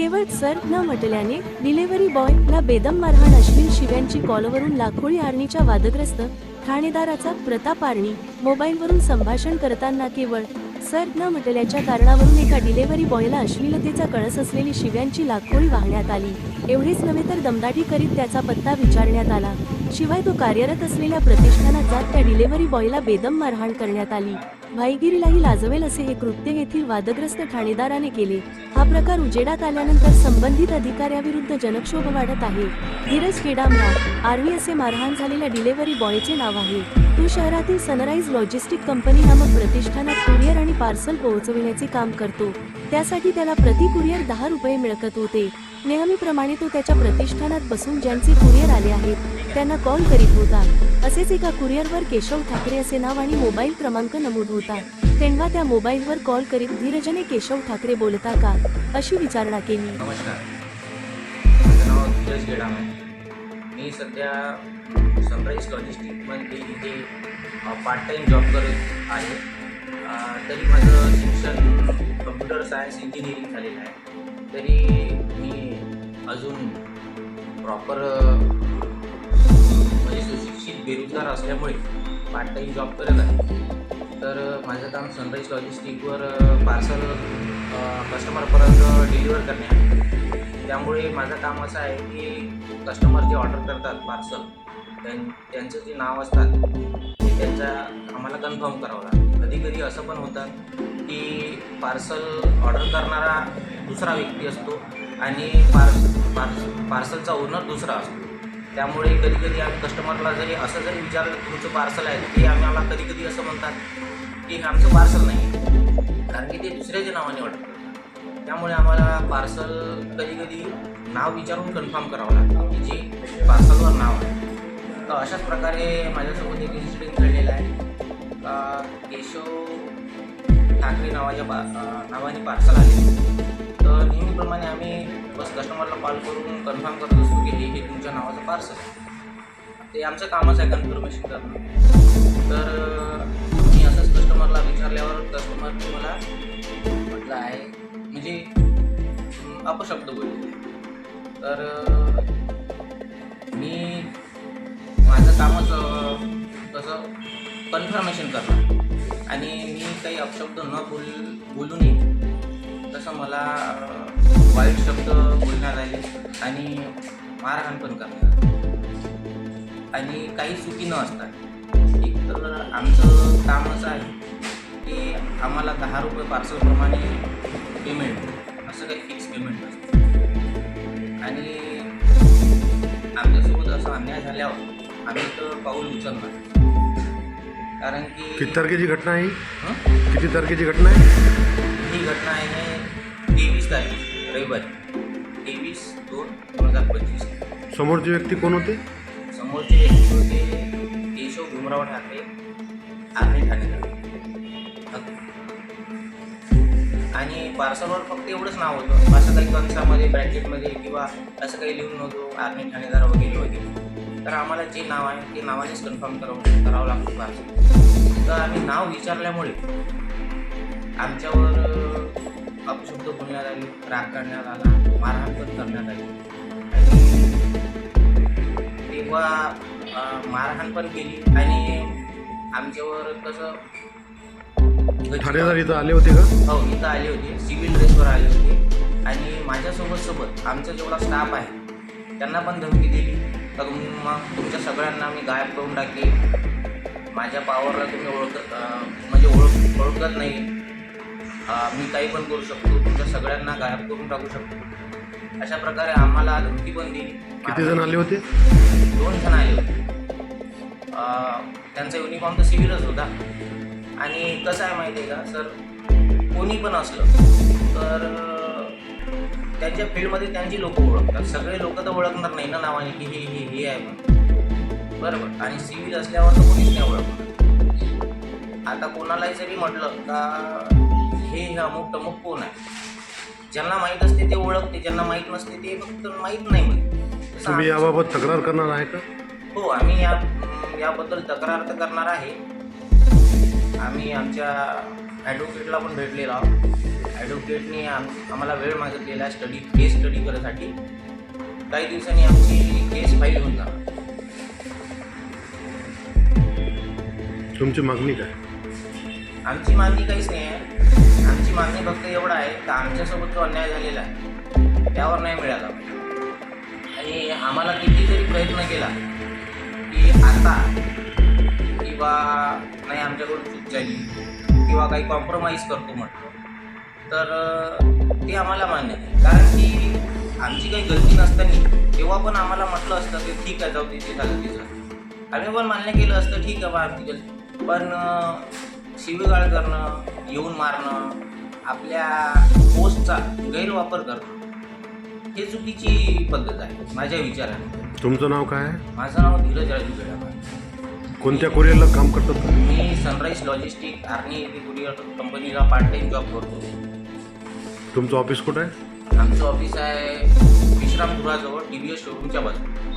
केवळ सर न म्हटल्याने डिलेव्हरी बॉयला बेदम मारहाण अश्लील शिव्यांची कॉलवरून लाखोळी आर्णीच्या वादग्रस्त ठाणेदाराचा प्रताप आर्णी मोबाईलवरून संभाषण करताना केवळ सर न म्हटल्याच्या कारणावरून एका डिलेव्हरी बॉयला अश्लीलतेचा कळस असलेली शिव्यांची लाखोळी वाहण्यात आली. एवढीच नव्हे तर दमदाटी करीत त्याचा पत्ता विचारण्यात आला. शिवाय तो कार्यरत असलेल्या प्रतिष्ठानात जात त्या डिलेव्हरी बॉयला बेदम मारहाण करण्यात आली. भाईगिरीलाही लाजवेल असे हे कृत्य येथील वादग्रस्त ठाणेदाराने केले. हा प्रकार उजेडात आल्यानंतर संबंधित अधिकाऱ्याविरुद्ध जनक्षोभ वाढत आहे. धीरज केडामराव आर्मी असे मारहाण झालेल्या डिलेव्हरी बॉयचे नाव आहे. तो शहरातील सनराईज लॉजिस्टिक कंपनी नामक प्रतिष्ठानात कुरिअर आणि पार्सल पोहोचविण्याचे काम करतो. त्यासाठी त्याला प्रति कुरिअर दहा रुपये मिळकत होते. नेहमीप्रमाणे तो त्याच्या प्रतिष्ठानात बसून ज्यांचे कुरिअर आले आहेत त्यांना कॉल करीत होता. असेच एका कुरिअरवर केशव ठाकरे असे नाव आणि मोबाईल क्रमांक नमूद होता. तेव्हा त्या मोबाईलवर कॉल करीत धीरजने केशव ठाकरे बोलता का? अशी विचारणा केली. नमस्कार. माझं नाव धीरज गेडाम आहे मी सध्या सनराईज लॉजिस्टिकमध्ये इथे पार्ट टाईम जॉब करत आहे. तरी माझं शिक्षण कम्प्युटर सायन्स इंजिनिअरिंग झालेलं आहे. तरी मी अजून प्रॉपर बेरोजगार असल्यामुळे पार्ट टाईम जॉब करत आहे. तर माझं काम सनराईज लॉजिस्टिकवर पार्सल कस्टमरपर्यंत डिलिव्हर करणे आहे. त्यामुळे माझं काम असं आहे की कस्टमर जे ऑर्डर करतात पार्सल त्यां त्यांचं जे नाव असतात ते त्यांचा आम्हाला कन्फर्म करावं लागतं. कधी कधी असं पण होतं की पार्सल ऑर्डर करणारा दुसरा व्यक्ती असतो आणि पार्स पार्स पार्सलचा ओनर दुसरा असतो. त्यामुळे कधी कधी आम्ही कस्टमरला जरी असं जरी विचारलं की तुमचं पार्सल आहे ते आम्हाला कधी कधी असं म्हणतात की आमचं पार्सल नाही. कारण की ते दुसऱ्याच्या नावाने वाटतं. त्यामुळे आम्हाला पार्सल कधी कधी नाव विचारून कन्फर्म करावं लागतं की जे पार्सलवर नाव आहे. तर अशाच प्रकारे माझ्यासोबत एक इन्सिडेंट घडलेला आहे. केशव ठाकरे नावाच्या पा नावाने पार्सल आले. तर नेहमीप्रमाणे आम्ही बस कस्टमरला कॉल करून कन्फर्म करत असतो की हे हे तुमच्या नावाचं पार्सल आहे. ते आमचं कामच आहे कन्फर्मेशन करणं. तर मी असंच कस्टमरला विचारल्यावर कस्टमर मला म्हटलं आहे म्हणजे अपशब्द बोलले. तर मी माझं कामच तसं कसं कन्फर्मेशन करणार. आणि मी काही अपशब्द न बोल बोलूनही तसं मला वाईट शब्द बोलण्यात आले आणि मारहाण पण करण्यात आणि काही चुकी न असतात एक तर आमचं काम असं आहे की आम्हाला दहा रुपये पार्सलप्रमाणे पेमेंट असं काही फिक्स पेमेंट नसतं. आणि आमच्यासोबत असं अन्याय झाल्यावर आम्ही तर पाऊल उचलणार. कारण की किती तारखेची घटना आहे? ही? किती तारखेची घटना आहे? ही घटना आहे तेवीस तारीख रविवारी. तेवीस दोन दोन हजार पंचवीस. समोरचे व्यक्ती कोण होते? समोरचे व्यक्ती होते केशव भीमराव ठाकरे आर्मी ठाणेदार आणि पार्सलवर फक्त एवढंच नाव होतं. असं काही कंसामध्ये ब्रॅकेटमध्ये किंवा असं काही लिहून नव्हतं. आर्मी ठाणेदार वगैरे वगैरे. तर आम्हाला जे नाव आहे ते नावानेच कन्फर्म करावं करावं लागतं पार्सल तर आम्ही नाव विचारल्यामुळे आमच्यावर अपशब्द बोलण्यात आले राग काढण्यात आला मारहाण पण करण्यात आली. तेव्हा मारहाण पण केली आणि आमच्यावर कसं ठाणेदार इथं आले होते का? हो इथं आले होते. सिव्हिल ड्रेसवर आले होते. आणि माझ्यासोबत सोबत आमचा जेवढा स्टाफ आहे त्यांना पण धमकी दिली. तर मग तुमच्या सगळ्यांना मी गायब करून टाके माझ्या पावरला तुम्ही ओळखत म्हणजे ओळख ओळखत नाही. मी काही पण करू शकतो. तुमच्या सगळ्यांना गायब करून टाकू शकतो. अशा प्रकारे आम्हाला धमकी पण दिली. किती जण आले होते? दोन जण आले होते. त्यांचा युनिफॉर्म तर सिव्हिलच होता. आणि कसं आहे माहिती आहे का सर कोणी पण असलं तर त्यांच्या फील्डमध्ये त्यांची लोक ओळखतात. सगळे लोक तर ओळखणार नाही ना नावाने की हे हे हे आहे म्हणून. बरोबर. आणि सिव्हिल असल्यावर तर कोणीच नाही ओळखणार. आता कोणालाही जरी म्हटलं का हे हे अमुक टमुक कोण आहे? ज्यांना माहीत असते ते ओळखते. ज्यांना माहीत नसते ते फक्त माहीत नाही तुम्ही याबाबत तक्रार करणार आहे का? हो आम्ही या याबद्दल तक्रार तर करणार आहे. आम्ही आमच्या ॲडव्होकेटला पण भेटलेलो आहोत. ॲडव्होकेटने आम आम्हाला वेळ मागितलेला आहे स्टडी केस स्टडी करायसाठी काही दिवसांनी आमची केस फाईल होऊन जाणार. तुमची मागणी काय? आमची मागणी काहीच नाही आहे. आमची मागणी फक्त एवढं आहे की आमच्यासोबत जो अन्याय झालेला आहे. त्यावर नाही मिळाला. आणि आम्हाला कितीतरी प्रयत्न केला की आता किंवा आमच्याकडून चूक झाली किंवा काही कॉम्प्रोमाइज करतो म्हटलं तर ते आम्हाला मान्य नाही. कारण की आमची काही गलती नसताना तेव्हा पण आम्हाला म्हटलं असतं की ठीक आहे जाऊ दे ते झालं ते झालं. आम्ही पण मान्य केलं असतं ठीक आहे बा आमची गलती. पण शिवीगाळ करणं येऊन मारणं आपल्या पोस्टचा गैरवापर करणं हे चुकीची पद्धत आहे माझ्या विचाराने. तुमचं नाव काय आहे? माझं नाव धीरज राजू बेडाकर कोणत्या कुरिअरला काम करतात? तुम्ही? मी सनराईज लॉजिस्टिक आर्मी येथे कुरिअर कंपनीला पार्ट टाइम जॉब करतो. तुमचं ऑफिस कुठं आहे? आमचं ऑफिस आहे विश्रामगृहाजवळ टी व्ही एस शोरूमच्या बाजूला.